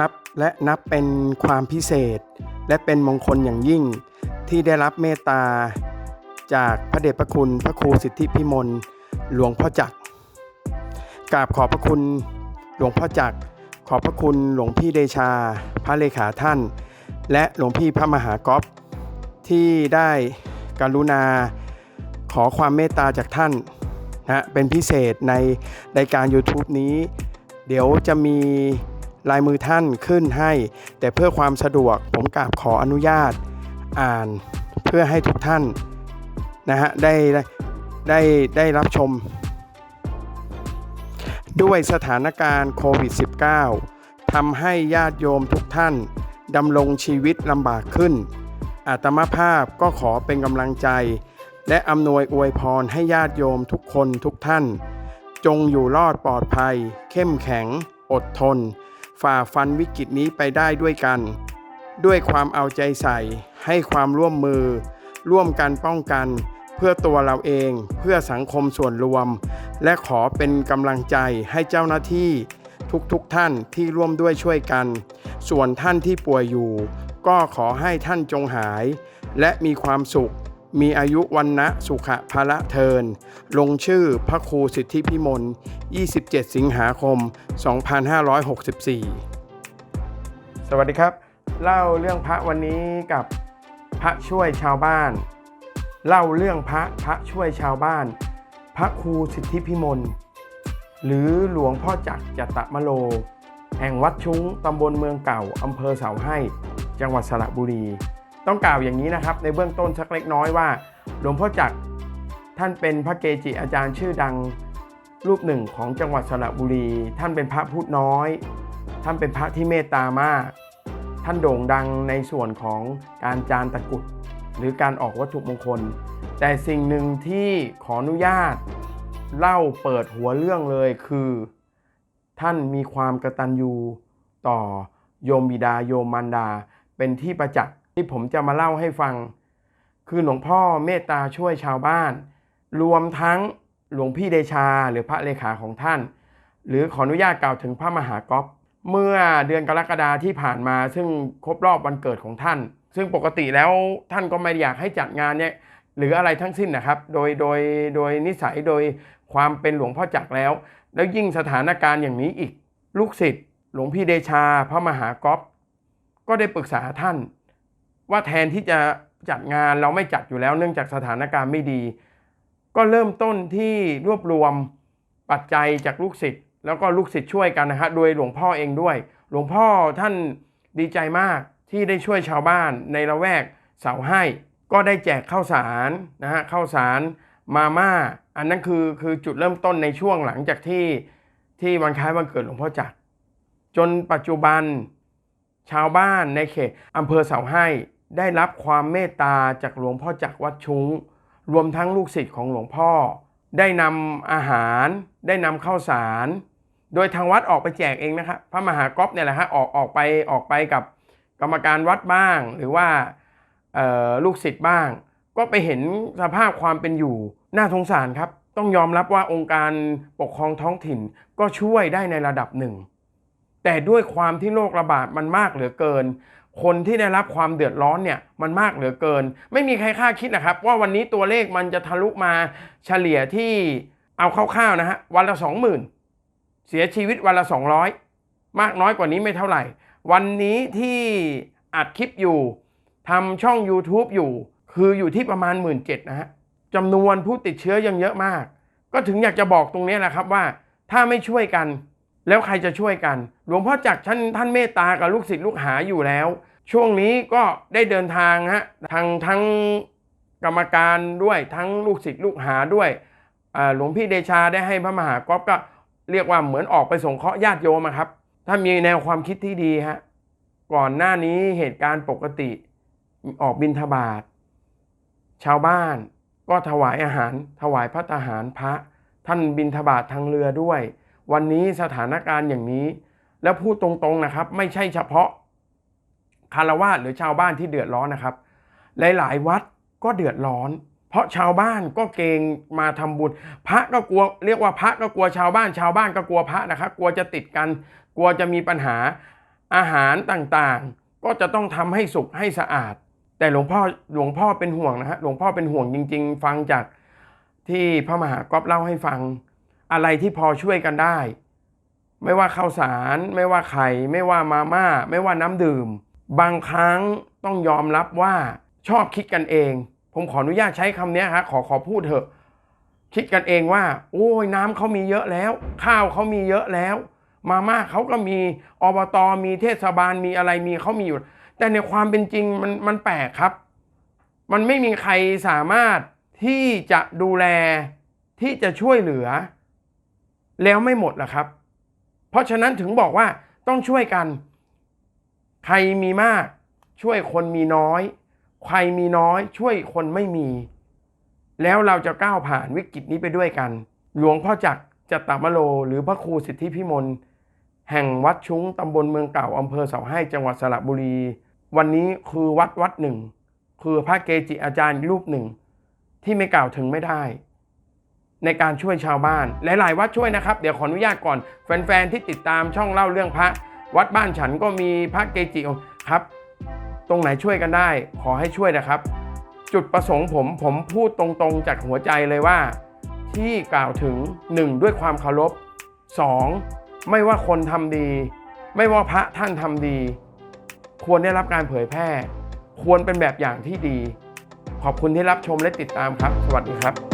ครับ และนับเป็นความพิเศษ และเป็นมงคลอย่างยิ่ง ที่ได้รับเมตตา จากพระเดชพระคุณพระครูสิทธิพิมลหลวงพ่อจักรกราบขอบพระคุณหลวงพ่อจักร ขอบพระคุณหลวงพี่เดชา พระเลขาท่าน และหลวงพี่พระมหากอฟที่ได้กรุณา ขอความเมตตาจากท่านนะเป็นพิเศษในรายการ YouTube นี้ เดี๋ยวจะมี ลายมือท่านขึ้นให้ แต่เพื่อความสะดวกผมกราบขออนุญาตอ่านเพื่อให้ทุกท่านนะฮะได้ได้ได้รับชม ด้วยสถานการณ์โควิด -19 ทำให้ญาติโยมทุกท่านดำรงชีวิตลำบากขึ้น อาตมาภาพก็ขอเป็นกำลังใจ และอำนวยอวยพรให้ญาติโยมทุกคนทุกท่าน จงอยู่รอดปลอดภัย เข้มแข็ง อดทน ฝ่าฟันวิกฤตนี้ไปได้ด้วยกัน ด้วยความเอาใจใส่ ให้ความร่วมมือ ร่วมกันป้องกัน เพื่อตัวเราเองเพื่อสังคมส่วนรวม และขอเป็นกำลังใจให้เจ้าหน้าที่ ทุกๆทท่านที่ร่วมด้วยช่วยกัน ส่วนท่านที่ป่วยอยู่ ก็ขอให้ท่านจงหาย และมีความสุข มีอายุวันนะสุขภาละเทิน ลงชื่อพระครูสิทธิพิมล 27 สิงหาคม 2564 สวัสดีครับ เล่าเรื่องพระวันนี้กับพระช่วยชาวบ้าน เล่าเรื่องพระพระช่วยชาวบ้าน พระครูสิทธิพิมล หรือหลวงพ่อจักรจัตตมโล แห่งวัดชุ้งตำบลเมืองเก่าอำเภอเสาให้ จังหวัดสระบุรี ต้องกล่าวอย่างนี้นะครับ ในเบื้องต้นสักเล็กน้อยว่า หลวงพ่อจักรท่านเป็นพระเกจิอาจารย์ชื่อดังรูปหนึ่งของจังหวัดสระบุรี ท่านเป็นพระพูดน้อย ท่านเป็นพระที่เมตตามาก ท่านโด่งดังในส่วนของการจานตะกุดหรือการออกวัตถุมงคล แต่สิ่งหนึ่งที่ขออนุญาต เล่าเปิดหัวเรื่องเลยคือ ท่านมีความกระตัญญูต่อโยมบิดาโยมมารดา เป็นที่ประจักษ์ ที่ผมจะมาเล่าให้ฟัง คือหลวงพ่อเมตตาช่วยชาวบ้าน รวมทั้งหลวงพี่เดชาหรือพระเลขาของท่าน หรือขออนุญาตกล่าวถึงพระมหากอฟเมื่อเดือนกรกฎาที่ผ่านมา ซึ่งครบรอบวันเกิดของท่าน ซึ่งปกติแล้วท่านก็ไม่อยากให้จัดงานเนี่ยหรืออะไรทั้งสิ้นนะครับ โดยโดยโดยนิสัยโดยความเป็นหลวงพ่อจักรแล้ว แล้วยิ่งสถานการณ์อย่างนี้อีก ลูกศิษย์หลวงพี่เดชาพระมหากอฟก็ได้ปรึกษาท่าน ว่าแทนที่จะจัดงานเราไม่จัดอยู่แล้วเนื่องจากสถานการณ์ไม่ดี ก็เริ่มต้นที่รวบรวมปัจจัยจากลูกศิษย์แล้วก็ลูกศิษย์ช่วยกันนะฮะโดยหลวงพ่อเองด้วย หลวงพ่อท่านดีใจมากที่ได้ช่วยชาวบ้านในละแวกเสาให้ก็ได้แจกข้าวสารนะฮะข้าวสารมาม่า อันนั้นคือคือจุดเริ่มต้นในช่วงหลังจากที่ที่วันคล้ายวันเกิดหลวงพ่อจักรจนปัจจุบันชาวบ้านในเขตอำเภอเสาให้ ได้รับความเมตตาจากหลวงพ่อจักวัดชุ้ง รวมทั้งลูกศิษย์ของหลวงพ่อ ได้นำอาหาร ได้นำข้าวสาร โดยทางวัดออกไปแจกเองนะครับพระมหากรอบเนี่ยแหละฮะออกออกไปออกไปกับกรรมการวัดบ้าง หรือว่าลูกศิษย์บ้าง ก็ไปเห็นสภาพความเป็นอยู่น่าสงสารครับ ต้องยอมรับว่าองค์การปกครองท้องถิ่นก็ช่วยได้ในระดับหนึ่งแต่ด้วยความที่โรคระบาดมันมากเหลือเกิน คนที่ได้รับความเดือดร้อนเนี่ยมันมากเหลือเกิน ไม่มีใครคาดคิดนะครับ ว่าวันนี้ตัวเลขมันจะทะลุมาเฉลี่ยที่เอาคร่าวๆนะฮะวันละสองหมื่นเสียชีวิตวันละสองร้อยมากน้อยกว่านี้ไม่เท่าไหร่ วันนี้ที่อัดคลิปอยู่ทำช่อง YouTube อยู่ คืออยู่ที่ประมาณ 1 7ื่นนะฮะจำนวนผู้ติดเชื้อยังเยอะมาก ก็ถึงอยากจะบอกตรงนี้แหละครับว่า ถ้าไม่ช่วยกัน แล้วใครจะช่วยกัน หลวงพ่อจักรท่านท่านเมตตากับลูกศิษย์ลูกหาอยู่แล้ว ช่วงนี้ก็ได้เดินทางฮะทางทั้งกรรมการด้วยทั้งลูกศิษย์ลูกหาด้วยหลวงพี่เดชาได้ให้พระมหากรก็เรียกว่าเหมือนออกไปส่งเคราะห์ญาติโยมครับ ถ้ามีแนวความคิดที่ดีฮะก่อนหน้านี้เหตุการณ์ปกติออกบินทบาทชาวบ้านก็ถวายอาหารถวายพระทหารพระ ท่านบินทบาททางเรือด้วย วันนี้สถานการณ์อย่างนี้ แล้วพูดตรงๆนะครับ ไม่ใช่เฉพาะคารวาสหรือชาวบ้านที่เดือดร้อนนะครับ หลายๆ วัดก็เดือดร้อน เพราะชาวบ้านก็เกงมาทำบุญ พระก็กลัวเรียกว่าพระก็กลัวชาวบ้าน ชาวบ้านก็กลัวพระนะครับ กลัวจะติดกัน กลัวจะมีปัญหาอาหารต่างๆ ก็จะต้องทำให้สุกให้สะอาด แต่หลวงพ่อหลวงพ่อเป็นห่วงนะฮะหลวงพ่อเป็นห่วงจริง ๆ ฟังจากที่พระมหาก๊อฟเล่าให้ฟัง อะไรที่พอช่วยกันได้ ไม่ว่าข้าวสาร ไม่ว่าไข่ ไม่ว่ามาม่า ไม่ว่าน้ำดื่ม บางครั้งต้องยอมรับว่าชอบคิดกันเอง ผมขออนุญาตใช้คำนี้ฮะขอขอพูดเถอะ คิดกันเองว่า โอ้ยน้ำเขามีเยอะแล้ว ข้าวเขามีเยอะแล้ว มาม่าเขาก็มีอบตมีเทศบาลมีอะไรมีเขามีอยู่ แต่ในความเป็นจริงมันมันแปลกครับ มันไม่มีใครสามารถที่จะดูแลที่จะช่วยเหลือ แล้วไม่หมดล่ะครับ เพราะฉะนั้นถึงบอกว่าต้องช่วยกัน ใครมีมาก ช่วยคนมีน้อย ใครมีน้อย ช่วยคนไม่มี แล้วเราจะก้าวผ่านวิกฤตนี้ไปด้วยกัน หลวงพ่อจักรจตามโล หรือพระครูสิทธิพิมลแห่งวัดชุ้งตำบลเมืองเก่าอำเภอเสาให้จังหวัดสระบุรี วันนี้คือวัดวัดหนึ่ง คือพระเกจิอาจารย์รูปหนึ่ง ที่ไม่กล่าวถึงไม่ได้ ในการช่วยชาวบ้าน หลาย ๆ วัดช่วยนะครับ เดี๋ยวขออนุญาตก่อน แฟน ๆ ที่ติดตามช่องเล่าเรื่องพระ วัดบ้านฉันก็มีพระเกจิครับ ตรงไหนช่วยกันได้ ขอให้ช่วยนะครับ จุดประสงค์ผมผมพูดตรงๆจากหัวใจเลยว่า ที่กล่าวถึง 1. ด้วยความเคารพ 2. ไม่ว่าคนทำดี ไม่ว่าพระท่านทำดี ควรได้รับการเผยแพร่ ควรเป็นแบบอย่างที่ดี ขอบคุณที่รับชมและติดตามครับ สวัสดีครับ